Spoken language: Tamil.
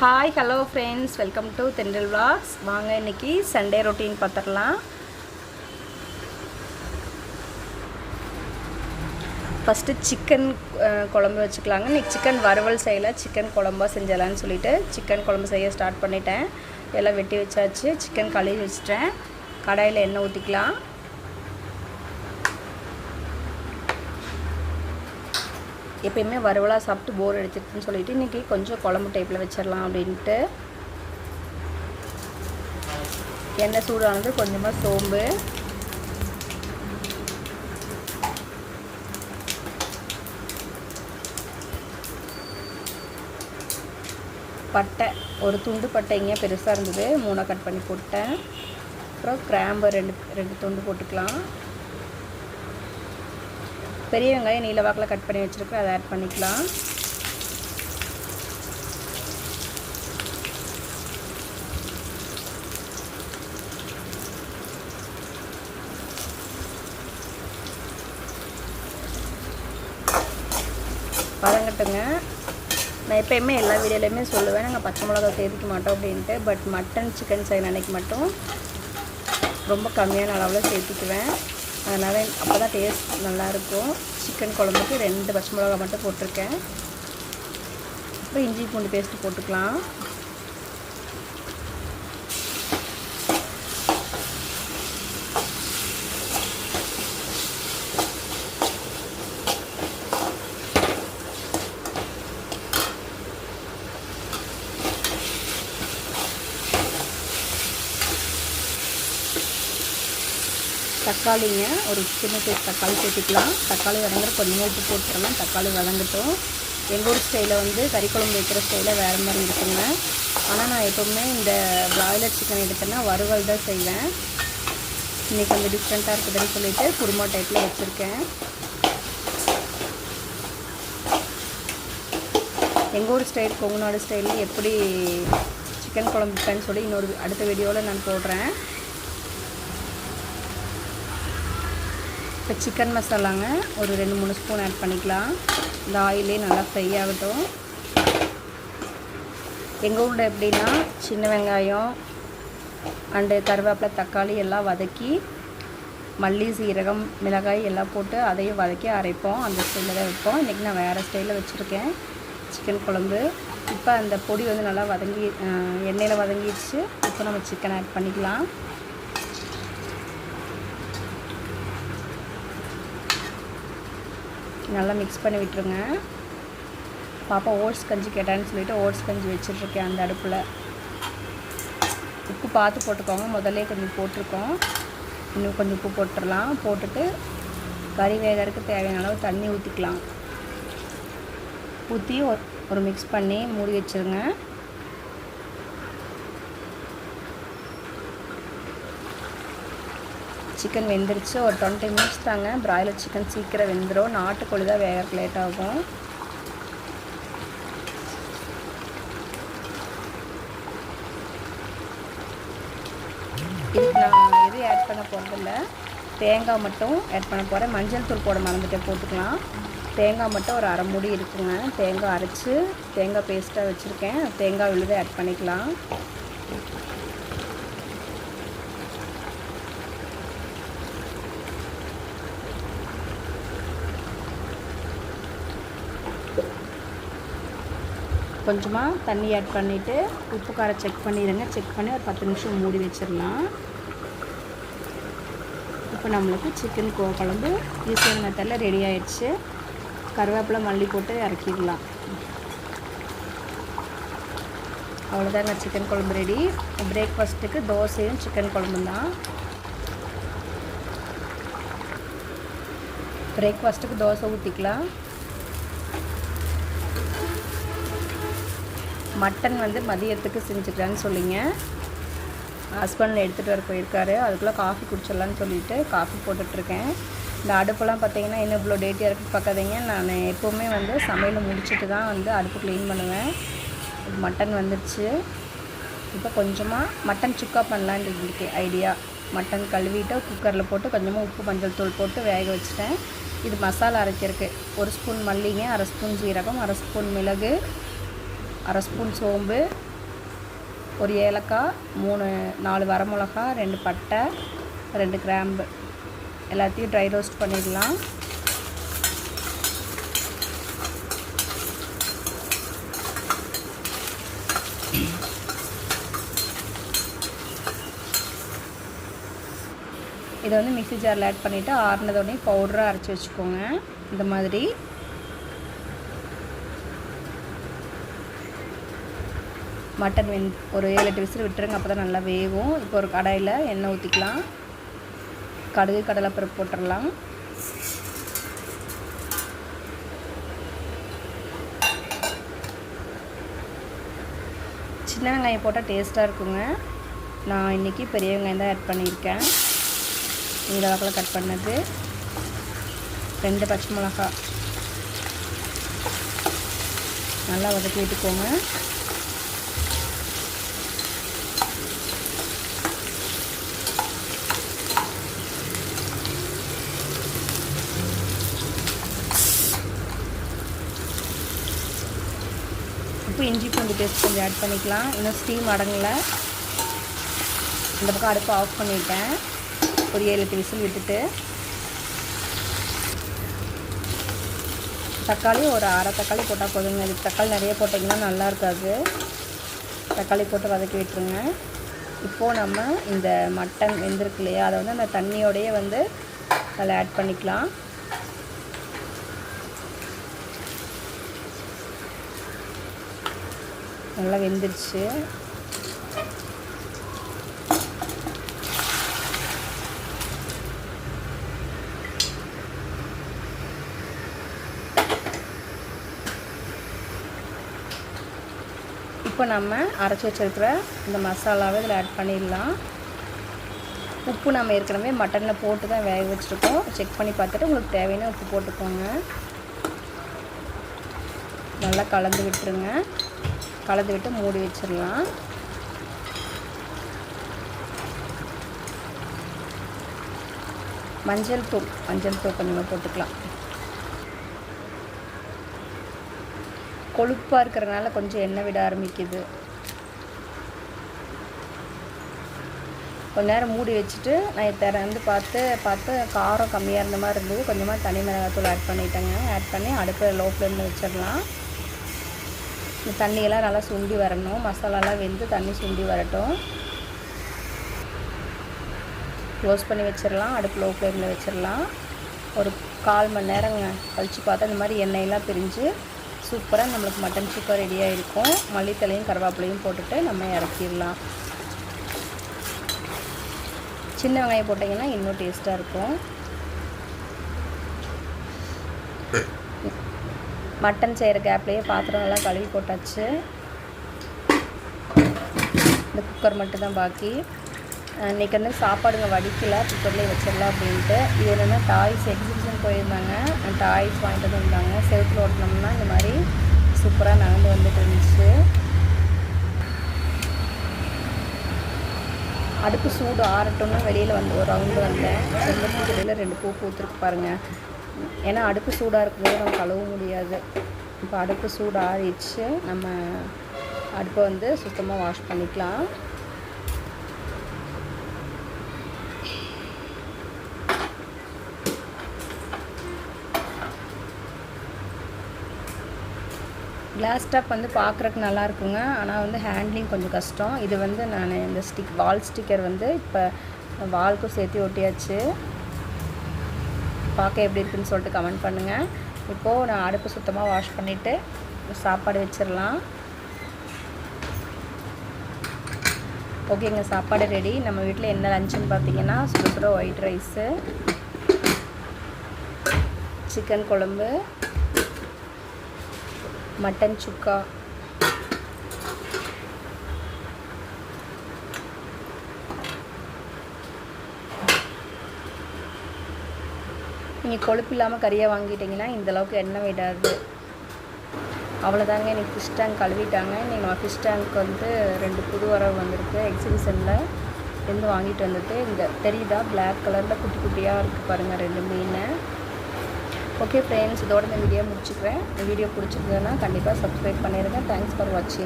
Hi hello friends welcome to Thendral vlogs வாங்க இன்னைக்கு சண்டே ரொட்டீன் பார்த்துடலாம். ஃபஸ்ட்டு சிக்கன் குழம்பு வச்சுக்கலாங்க. இன்றைக்கி சிக்கன் வறுவல் செய்யலை. சிக்கன் குழம்பா செஞ்சிடலான்னு சொல்லிட்டு சிக்கன் குழம்பு செய்ய ஸ்டார்ட் பண்ணிட்டேன். எல்லாம் வெட்டி வச்சாச்சு. சிக்கன் கழுவி வச்சுட்டேன். கடாயில் எண்ணெய் ஊற்றிக்கலாம் எப்பயுமே வறுவலாக சாப்பிட்டு போர் அடிச்சிருக்குன்னு சொல்லிட்டு இன்றைக்கி கொஞ்சம் குழம்பு டைப்பில் வச்சிடலாம் அப்படின்ட்டு. எண்ணெய் சூடானது கொஞ்சமாக சோம்பு. பட்டை ஒரு துண்டு பட்டைங்க பெருசாக இருந்தது. மூணாக கட் பண்ணி போட்டேன். அப்புறம் கிராம்பு ரெண்டு ரெண்டு துண்டு போட்டுக்கலாம். பெரிய வெங்காயம் நீல வாக்கில் கட் பண்ணி வச்சுருக்கேன் அதை ஆட் பண்ணிக்கலாம். வதங்கட்டுங்க. நான் எப்பயுமே எல்லா வீடியோலையுமே சொல்லுவேன். நாங்கள் பச்சை மிளகா சேர்த்துக்க மாட்டோம் அப்படின்ட்டு. பட் மட்டன் சிக்கன் செய்ய அன்னைக்கு மட்டும் ரொம்ப கம்மியான அளவில் சேர்த்துக்குவேன் அதனால் அப்போ தான் டேஸ்ட் நல்லாயிருக்கும். சிக்கன் குழம்புக்கு ரெண்டு பச்சை மிளகா மட்டும் போட்டிருக்கேன். அப்புறம் இஞ்சி பூண்டு பேஸ்ட்டு போட்டுக்கலாம். தக்காளிங்க. ஒரு சின்ன சைஸ் தக்காளி சேர்த்துக்கலாம். தக்காளி வதங்குற கொஞ்சம் உப்பு போட்டுக்கலாம். தக்காளி வதங்கட்டும். எங்கள் ஊர் ஸ்டைலில் வந்து கறி குழம்பு வைக்கிற ஸ்டைலில் வேறு மாதிரி இருக்குங்க. ஆனால் நான் எப்போவுமே இந்த பிராய்லர் சிக்கன் எடுத்தேன்னா வறுவல் தான் செய்வேன். இன்றைக்கி கொஞ்சம் டிஃப்ரெண்ட்டாக இருக்குதுன்னு சொல்லிட்டு குருமா டைப்பில் வச்சுருக்கேன். எங்கள் ஊர் ஸ்டைல் கொங்குநாடு ஸ்டைலில் எப்படி சிக்கன் குழம்பு இருக்கேன்னு சொல்லி இன்னொரு அடுத்த வீடியோவில் நான் போடுறேன். இப்போ சிக்கன் மசாலாங்க. ஒரு ரெண்டு மூணு ஸ்பூன் ஆட் பண்ணிக்கலாம். இந்த ஆயிலே நல்லா ஃப்ரை ஆகட்டும். எங்கள் ஊரில் எப்படின்னா சின்ன வெங்காயம் அண்டு கருவேப்பிலை தக்காளி எல்லாம் வதக்கி மல்லி சீரகம் மிளகாய் எல்லாம் போட்டு அதையும் வதக்கி அரைப்போம். அந்த ஸ்டைலில் தான் வைப்போம். இன்றைக்கி நான் வேறு ஸ்டைலில் வச்சுருக்கேன். சிக்கன் குழம்பு. இப்போ அந்த பொடி வந்து நல்லா வதங்கி எண்ணெயில் வதங்கிடுச்சு. இப்போ நம்ம சிக்கன் ஆட் பண்ணிக்கலாம். நல்லா மிக்ஸ் பண்ணி விட்டுருங்க. பாப்பா ஓட்ஸ் கஞ்சி கேட்டான்னு சொல்லிட்டு ஓட்ஸ் கஞ்சி வச்சிட்ருக்கேன் அந்த அடுப்பில். உப்பு பார்த்து போட்டுக்கோங்க. முதல்ல கொஞ்சம் போட்டிருக்கோம். இன்னும் கொஞ்சம் உப்பு போட்டுடலாம். போட்டுட்டு கறி வேகறதுக்கு தேவையான அளவு தண்ணி ஊற்றிக்கலாம் ஊற்றி ஒரு மிக்ஸ் பண்ணி மூடி வச்சுருங்க. சிக்கன் வெந்துருச்சு. ஒரு டுவெண்ட்டி மினிட்ஸ் தாங்க. பிராய்லர் சிக்கன் சீக்கிரம் வெந்துடும் நாட்டுக்கோழி தான் வேக லேட் ஆகும். இதுக்கு நான் எதுவும் ஆட் பண்ண போகிறதில்ல தேங்காய் மட்டும் ஆட் பண்ண போகிறேன் மஞ்சள் தூள் போட மறந்துட்டே போட்டுக்கலாம். தேங்காய் மட்டும் ஒரு அரை மூடி இருக்குங்க. தேங்காய் அரைச்சி தேங்காய் பேஸ்ட்டாக வச்சுருக்கேன். தேங்காய் விழுதை ஆட் பண்ணிக்கலாம். கொஞ்சமாக தண்ணி ஆட் பண்ணிவிட்டு உப்பு காரம் செக் பண்ணிடுங்க செக் பண்ணி ஒரு பத்து நிமிஷம் மூடி வச்சிடலாம் இப்போ நம்மளுக்கு சிக்கன் கோ குழம்பு ஈஸியான மெத்தடில் ரெடி ஆயிடுச்சு. கருவேப்பிலை மல்லி போட்டு இறக்கிடலாம். அவ்வளோதாங்க சிக்கன் குழம்பு ரெடி பிரேக்ஃபாஸ்ட்டுக்கு தோசையும் சிக்கன் குழம்பும் தான். பிரேக்ஃபாஸ்ட்டுக்கு தோசை ஊற்றிக்கலாம் மட்டன் வந்து மதியத்துக்கு செஞ்சுக்கிறேன்னு சொல்லிங்க. ஹஸ்பண்ட் எடுத்துகிட்டு வர போயிருக்காரு. அதுக்குள்ளே காஃபி குடிச்சிடலான்னு சொல்லிட்டு காஃபி போட்டுட்ருக்கேன். இந்த அடுப்பெல்லாம் பார்த்தீங்கன்னா இன்னும் இவ்வளோ டேட்டியாக இருக்குது பார்க்காதீங்க நான் எப்போவுமே வந்து சமையலை முடிச்சுட்டு தான் வந்து அடுப்பு க்ளீன் பண்ணுவேன். மட்டன் வந்துடுச்சு இப்போ கொஞ்சமாக மட்டன் சுக்கா பண்ணலான்னு இருக்கு. ஐடியா. மட்டன் கழுவிட்டு குக்கரில் போட்டு கொஞ்சமாக உப்பு மஞ்சள் தூள் போட்டு வேக வச்சுட்டேன். இது மசாலா அரைக்கிறதுக்கு ஒரு ஸ்பூன் மல்லிங்க அரை ஸ்பூன் ஜீரகம் அரை ஸ்பூன் மிளகு அரை ஸ்பூன் சோம்பு ஒரு ஏலக்காய் மூணு நாலு வரமிளகா ரெண்டு பட்டை ரெண்டு கிராம்பு. எல்லாத்தையும் ட்ரை ரோஸ்ட் பண்ணிடலாம். இதை வந்து மிக்சி ஜாரில் ஆட் பண்ணிவிட்டு ஆறுனதோடனே பவுடராக அரைச்சி வச்சுக்கோங்க. இந்த மாதிரி. மட்டன் வெந் ஒரு ஏழு எட்டு விசில் விட்டுருங்க அப்போ தான் நல்லா வேகும். இப்போ ஒரு கடாயில் எண்ணெய் ஊற்றிக்கலாம் கடுகு கடலைப்பருப்பு போட்டுடலாம் சின்ன வெங்காயம் போட்டால் டேஸ்ட்டாக இருக்குங்க. நான் இன்றைக்கி பெரிய வெங்காயம் தான் ஆட் பண்ணியிருக்கேன். இந்த வாக்கில் கட் பண்ணது. ரெண்டு பச்சை மிளகா நல்லா வதக்கி விட்டுக்கோங்க உப்பு இஞ்சி பூண்டு பேஸ்ட் கொஞ்சம் ஆட் பண்ணிக்கலாம். இன்னும் ஸ்டீம் அடங்கலை. இந்த பக்கம் அடுப்பு ஆஃப் பண்ணிட்டேன். ஒரு ஏழு எட்டு விசில் விட்டுட்டு. தக்காளி ஒரு அரை தக்காளி போட்டால் போதுங்க. இது தக்காளி நிறைய போட்டிங்கன்னா நல்லா இருக்காது. தக்காளி போட்டு வதக்கி விட்டுருங்க. இப்போது நம்ம இந்த மட்டன் வெந்திருக்கு இல்லையா? அதை வந்து அந்த தண்ணியோடையே வந்து அதில் ஆட் பண்ணிக்கலாம். நல்லா வெந்துருச்சு இப்போ நம்ம அரைச்சி வச்சிருக்கிற இந்த மசாலாவை இதில் ஆட் பண்ணிடலாம். உப்பு நம்ம ஏற்கனவே மட்டனில் போட்டு தான் வேக வச்சுருக்கோம். செக் பண்ணி பார்த்துட்டு உங்களுக்கு தேவையான உப்பு போட்டுக்கோங்க. நல்லா கலந்து விட்டுருங்க. கலந்து விட்டு மூடி வச்சிடலாம். மஞ்சள் தூள் மஞ்சள் தூள் கொஞ்சமாக போட்டுக்கலாம். கொழுப்பாக இருக்கிறனால கொஞ்சம் எண்ணெய் விட ஆரம்பிக்குது. கொஞ்ச நேரம் மூடி வச்சுட்டு நான் திறந்து பார்த்து பார்த்து காரம் கம்மியாக இருந்த மாதிரி இருந்தது. கொஞ்சமாக தனி மிளகாத்தூள் ஆட் பண்ணிட்டேங்க. ஆட் பண்ணி அடுப்பில் லோ ஃப்ளேமில் வச்சிடலாம். இந்த தண்ணியெல்லாம் நல்லா சுண்டி வரணும். மசாலாலாம் வெந்து தண்ணி சுண்டி வரட்டும். க்ளோஸ் பண்ணி வச்சிடலாம். அடுப்பு லோ ஃப்ளேமில் வச்சிடலாம். ஒரு கால் மணி நேரம் கழித்து பார்த்தா இந்த மாதிரி எண்ணெயெல்லாம் பிரிஞ்சு சூப்பராக நம்மளுக்கு மட்டன் சூப்பர் ரெடியாக இருக்கும் மல்லித்தலையும் கருவேப்பிலையும் போட்டுட்டு நம்ம இறக்கிடலாம். சின்ன வெங்காயம் போட்டிங்கன்னா இன்னும் டேஸ்ட்டாக இருக்கும். மட்டன் செய்கிற கேப்லேயே பாத்திரம்லாம் கழுவி போட்டாச்சு. இந்த குக்கர் மட்டும்தான் பாக்கி. இன்றைக்கி வந்து சாப்பாடுங்க வடிக்கல குக்கர்லேயே வச்சிடலாம் அப்படின்ட்டு. இது என்னென்னா டாய்ஸ் எக்ஸிபிஷன் போயிருந்தாங்க. டாய்ஸ் வாங்கிட்டு வந்தாங்க செவத்தில் ஓட்டினோம்னா இந்த மாதிரி சூப்பராக நடந்து வந்துட்டு இருந்துச்சு. அடுப்பு சூடு ஆறட்டும்னு வெளியில் வந்து ஒரு ரவுண்டு வந்தேன். செம்பருத்தி செடியில் ரெண்டு பூ பூத்துருக்கு பாருங்கள் ஏன்னா அடுப்பு சூடாக இருக்கும்போது நம்ம கழுவ முடியாது. இப்போ அடுப்பு சூடு ஆறிடுச்சு நம்ம அடுப்பை வந்து சுத்தமாக வாஷ் பண்ணிக்கலாம். கிளாஸ் டாப் வந்து பார்க்குறக்கு நல்லா இருக்குங்க. ஆனால் வந்து ஹேண்ட்லிங் கொஞ்சம் கஷ்டம். இது வந்து நான் இந்த ஸ்டிக் வால் ஸ்டிக்கர் வந்து இப்போ வால்க்கும் சேர்த்து ஒட்டியாச்சு. பார்க்க எப்படி இருக்குன்னு சொல்லிட்டு கமெண்ட் பண்ணுங்கள் இப்போது நான் அடுப்பு சுத்தமாக வாஷ் பண்ணிவிட்டு சாப்பாடு வச்சிடலாம். ஓகேங்க சாப்பாடு ரெடி நம்ம வீட்டில் என்ன லஞ்சுன்னு பார்த்தீங்கன்னா சுட சுட ஒயிட் ரைஸு சிக்கன் குழம்பு மட்டன் சுக்கா. நீங்கள் கொழுப்பு இல்லாமல் கறியாக வாங்கிட்டீங்கன்னா இந்தளவுக்கு எண்ணெய் விடாது. அவ்வளோதாங்க எனக்கு ஃபிஷ் டேங்க் கழுவிட்டாங்க. இன்றைக்கி நம்ம ஃபிஷ் டேங்க் வந்து ரெண்டு புது வரவு வந்திருக்கு. எக்ஸிபிஷனில் இருந்து வாங்கிட்டு வந்துட்டு இந்த தெரியுதா? பிளாக் கலரில் குட்டி குட்டியாக இருக்குது பாருங்கள் ரெண்டு மீன். ஓகே ஃப்ரெண்ட்ஸ் இதோட இந்த வீடியோ முடிச்சுக்கிறேன் வீடியோ பிடிச்சிருந்ததுன்னா கண்டிப்பாக சப்ஸ்கிரைப் பண்ணிடுங்க தேங்க்ஸ் ஃபார் வாட்சிங்